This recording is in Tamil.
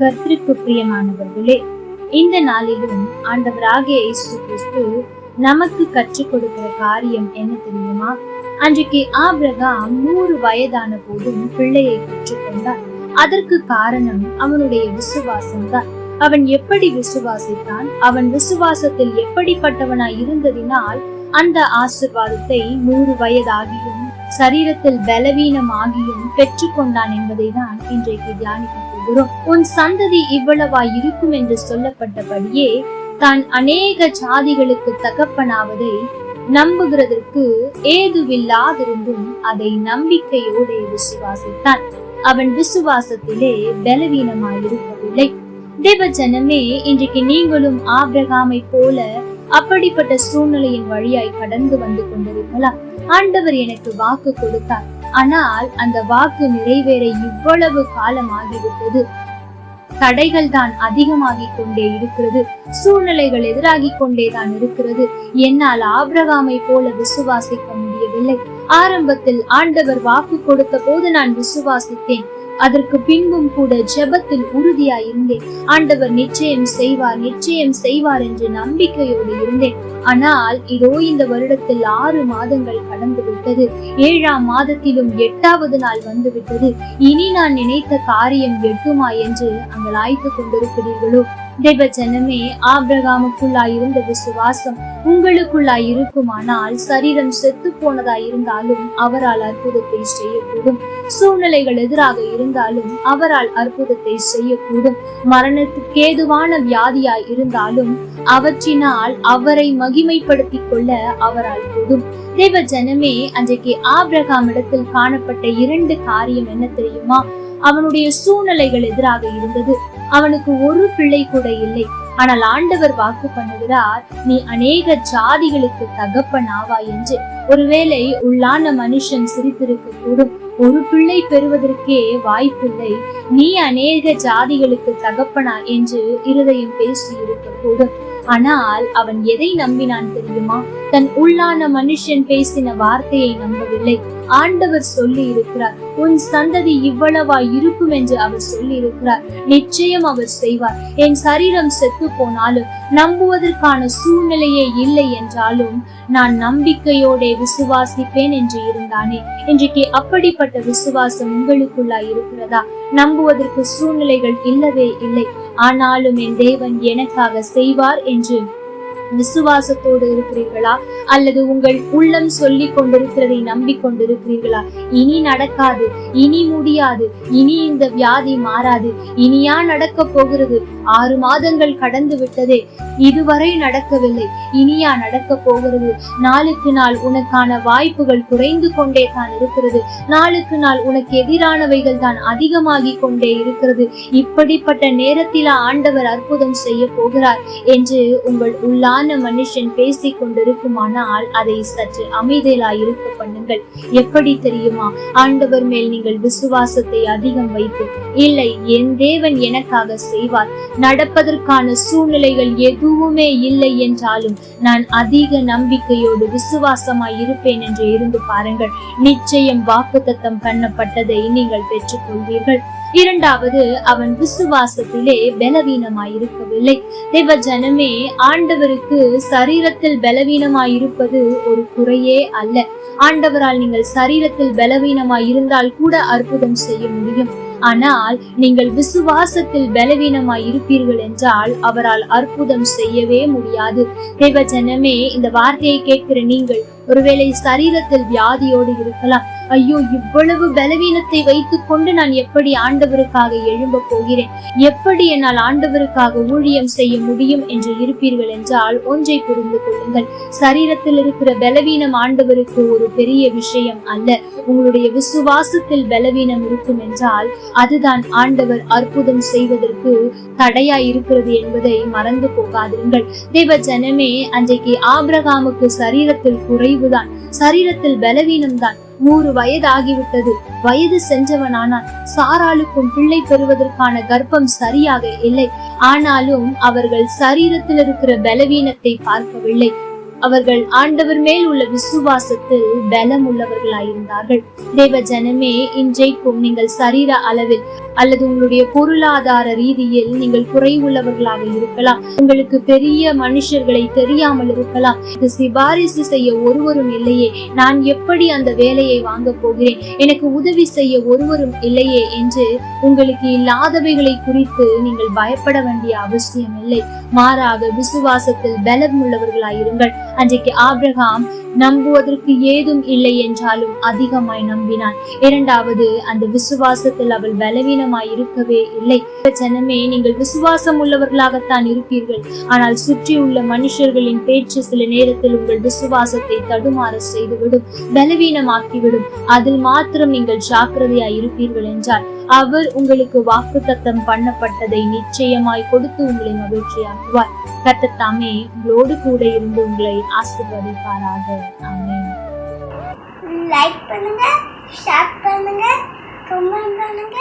கர்த்தருக்கு பிரியமானவர்களே இந்த நாளிலும் ஆண்டவராகிய இயேசு கிறிஸ்து நமக்கு கற்றுக் கொடுக்கிற காரியம் என்ன தெரியுமா? அன்றைக்கு ஆபிரகாம் நூறு வயதான போதும் பிள்ளையை பெற்றுக்கொண்டார் அதற்கு காரணம் அவனுடைய விசுவாசம் தான் அவன் எப்படி விசுவாசித்தான்? அவன் விசுவாசத்தில் எப்படிப்பட்டவனாய் இருந்ததினால் அந்த ஆசிர்வாதத்தை நூறு வயதாகியும் சரீரத்தில் பலவீனமாகியும் பெற்றுக்கொண்டான் என்பதைதான் இன்றைக்கு தியானிக்க போகிறோம். உன் சந்ததி இவ்வளவா இருக்கும் என்று சொல்லப்பட்டபடியே தான் அநேக ஜாதிகளுக்கு தகப்பனாவதை நம்புகிறதற்கு ஏதுவில்லாதிருந்தும் அதை நம்பிக்கையோடு விசுவாசித்தான். அவன் விசுவாசத்திலே பலவீனமாயிருக்கவில்லை. தேவ ஜனமே இன்றைக்கு நீங்களும் ஆபிரகாமை போல அப்படிப்பட்ட சூழ்நிலையின் வழியாய் கடந்து வந்து கொண்டிருக்கலாம். ஆண்டவர் எனக்கு வாக்கு கொடுத்தார். ஆனால் அந்த வாக்கு நிறைவேற இவ்வளவு காலம் ஆகிவிட்டது. தடைகள் தான் அதிகமாகிக் கொண்டே இருக்கிறது. சூழ்நிலைகள் எதிராகிக் கொண்டே தான் இருக்கிறது. என்னால் ஆபிரகாமை போல விசுவாசிக்க முடியவில்லை. ஆரம்பத்தில் ஆண்டவர் வாக்கு கொடுத்த போது நான் விசுவாசித்தேன். அதற்கு பின்பும் கூட ஜெபத்தில் உறுதியாய் இருந்தேன். ஆண்டவர் நிச்சயம் செய்வார் நிச்சயம் செய்வார் என்று நம்பிக்கையோடு இருந்தேன். ஆனால் இதோ இந்த வருடத்தில் ஆறு மாதங்கள் கடந்து விட்டது. ஏழாம் மாதத்திலும் எட்டாவது நாள் வந்து விட்டது. இனி நான் நினைத்த காரியம் எட்டுமா என்று அங்கலாய்த்து கொண்டிருக்கிறீர்களோ? தேவ ஜனமே இருந்த விசுவாசம் உங்களுக்குள்ளாய் இருக்குமானால் சரீரம் செத்து போனதாய் இருந்தாலும் அவரால் அற்புதத்தை செய்யக்கூடும். சூழ்நிலைகள் எதிராக இருந்தாலும் அவரால் அற்புதத்தை செய்யக்கூடும். மரணத்துக்கு ஏதுவான வியாதியாய் இருந்தாலும் அவற்றினால் அவரை மகிமைப்படுத்திக் கொள்ள அவரால் கூடும் தேவ ஜனமே அன்றைக்கு ஆபிரகாம் இடத்தில் காணப்பட்ட இரண்டு காரியம் என்ன தெரியுமா? அவனுடைய சூழ்நிலைகள் எதிராக இருந்தது. அவனுக்கு ஒரு பிள்ளை கூட இல்லை. ஆனால் ஆண்டவர் வாக்கு பண்ணுகிறார் நீ அநேக ஜாதிகளுக்கு தகப்பன் ஆவாய் என்று. ஒருவேளை உள்ளான மனுஷன் சிரித்திருக்க கூடும் ஒரு பிள்ளை பெறுவதற்கே வாய்ப்பில்லை. நீ அநேக ஜாதிகளுக்கு தகப்பனா என்று இருதயம் பேசி இருக்கக்கூடும் ஆனால் அவன் எதை நம்பினான் தெரியுமா? தன் உள்ளான மனுஷன் பேசின வார்த்தையை நம்பவில்லை. ஆண்டவர் சொல்லி இருக்கிறார் உன் சந்ததி இவ்வளவா இருக்கும் என்று அவர் சொல்லி இருக்கிறார் நிச்சயம் அவர் செய்வார். என் சரீரம் செத்து போனாலும் நம்புவதற்கான சூழ்நிலையே இல்லை என்றாலும் நான் நம்பிக்கையோட விசுவாசிப்பேன் என்று இருந்தானே. இன்றைக்கு அப்படிப்பட்ட விசுவாசம் உங்களுக்குள்ளா இருக்கிறதா? நம்புவதற்கு சூழ்நிலைகள் இல்லவே இல்லை. ஆனாலும் என் தேவன் எனக்காக செய்வார் என்று விசுவாசத்தோடு இருக்கிறீர்களா? அல்லது உங்கள் உள்ளம் சொல்லி கொண்டிருக்கிறதை நம்பிக்கொண்டிருக்கிறீர்களா இனி நடக்காது இனி முடியாது இனி இந்த வியாதி மாறாது இனியா நடக்க போகிறது. ஆறு மாதங்கள் கடந்து விட்டதே. இதுவரை நடக்கவில்லை. இனியா நடக்க போகிறது. நாளுக்கு நாள் உனக்கான வாய்ப்புகள் குறைந்து கொண்டே தான் இருக்கிறது. நாளுக்கு நாள் உனக்கு எதிரானவைகள் தான் அதிகமாகி கொண்டே இருக்கிறது. இப்படிப்பட்ட நேரத்தில் ஆண்டவர் அற்புதம் செய்ய போகிறார் என்று உங்கள் உள்ளான மனுஷன் பேசிக் கொண்டிருக்குமானால் அதை சற்று அமைதியாய் இருக்க பண்ணுங்கள். எப்படி தெரியுமா? ஆண்டவர் மேல் நீங்கள் விசுவாசத்தை அதிகம் வைத்து இல்லை என் தேவன் எனக்காக செய்வார். நடப்பதற்கான சூழ்நிலைகள் எதுவுமே இல்லை என்றாலும் நான் அதிக நம்பிக்கையோடு விசுவாசமாய் இருப்பேன் என்று இருந்து பாருங்கள். நிச்சயம் வாக்குத்தத்தம் பண்ணப்பட்டதை நீங்கள் பெற்றுக்கொள்வீர்கள். இரண்டாவது அவன் விசுவாசத்திலே பலவீனமாயிருக்கவில்லை தேவ ஜனமே ஆண்டவருக்கு சரீரத்தில் பலவீனமாயிருப்பது ஒரு குறையே அல்ல. ஆண்டவரால் நீங்கள் சரீரத்தில் பலவீனமாய் இருந்தால் கூட அற்புதம் செய்ய முடியும். ஆனால் நீங்கள் விசுவாசத்தில் பலவீனமாய் இருப்பீர்கள் என்றால் அவரால் அற்புதம் செய்யவே முடியாது. தேவ ஜனமே இந்த வார்த்தையை கேட்கிற நீங்கள் ஒருவேளை சரீரத்தில் வியாதியோடு இருக்கலாம். ஐயோ இவ்வளவு பலவீனத்தை வைத்துக் கொண்டு நான் எப்படி ஆண்டவருக்காக எழும்ப போகிறேன்? எப்படி என்னால் ஆண்டவருக்காக ஊழியம் செய்ய முடியும் என்று இருப்பீர்கள் என்றால் ஒன்றை புரிந்து கொள்ளுங்கள். சரீரத்தில் இருக்கிற பலவீனம் ஆண்டவருக்கு ஒரு பெரிய விஷயம் அல்ல. உங்களுடைய விசுவாசத்தில் பலவீனம் இருக்கும் என்றால் அதுதான் ஆண்டவர் அற்புதம் செய்வதற்கு தடையா இருக்கிறது என்பதை மறந்து போகாதிருங்கள். தேவ ஜனமே அன்றைக்கு ஆபிரகாமுக்கு சரீரத்தில் குறை குறைவுதான் சரீரத்தில் பலவீனம்தான். நூறு வயது ஆகிவிட்டது வயது சென்றவனானான் சாராளுக்கும் பிள்ளை பெறுவதற்கான கர்ப்பம் சரியாக இல்லை. ஆனாலும் அவர்கள் சரீரத்தில் இருக்கிற பலவீனத்தை பார்க்கவில்லை. அவர்கள் ஆண்டவர் மேல் உள்ள விசுவாசத்தில் பலம் உள்ளவர்களாயிருந்தார்கள் தேவ ஜனமே இன்றைக்கும் நீங்கள் சரீர அளவில் அல்லது உங்களுடைய பொருளாதார ரீதியில் நீங்கள் குறைவுள்ளவர்களாக இருக்கலாம். உங்களுக்கு பெரிய மனுஷர்களை தெரியாமல் இருக்கலாம். இது சிபாரிசு செய்ய ஒருவரும் இல்லையே. நான் எப்படி அந்த வேலையை வாங்க போகிறேன்? எனக்கு உதவி செய்ய ஒருவரும் இல்லையே என்று உங்களுக்கு இல்லாதவைகளை குறித்து நீங்கள் பயப்பட வேண்டிய அவசியம் இல்லை மாறாக விசுவாசத்தில் பலம் உள்ளவர்களாயிருங்கள் அன்றைக்கு ஆப்ரஹாம் நம்புவதற்கு ஏதும் இல்லை என்றாலும் அதிகமாய் நம்பினான். இரண்டாவது அந்த விசுவாசத்தில் அவள் பலவீனமாய் இருக்கவே இல்லை. ஜனமே நீங்கள் விசுவாசம் உள்ளவர்களாகத்தான் இருப்பீர்கள். ஆனால் சுற்றி உள்ள மனுஷர்களின் பேச்சு சில நேரத்தில் உங்கள் விசுவாசத்தை தடுமாற செய்துவிடும் பலவீனமாக்கிவிடும். அதில் மாத்திரம் நீங்கள் ஜாக்கிரதையாய் இருப்பீர்கள் என்றால் அவர் உங்களுக்கு வாக்குத்தத்தம் பண்ணப்பட்டதை நிச்சயமாய் கொடுத்து உங்களை மகிழ்ச்சியாக்குவார். கத்தத்தாமே உங்களோடு கூட இருந்து உங்களை ஆசிர்வதிப்பாராக. ஆமென். லைக் பண்ணுங்க ஷேர் பண்ணுங்க கமெண்ட் பண்ணுங்க.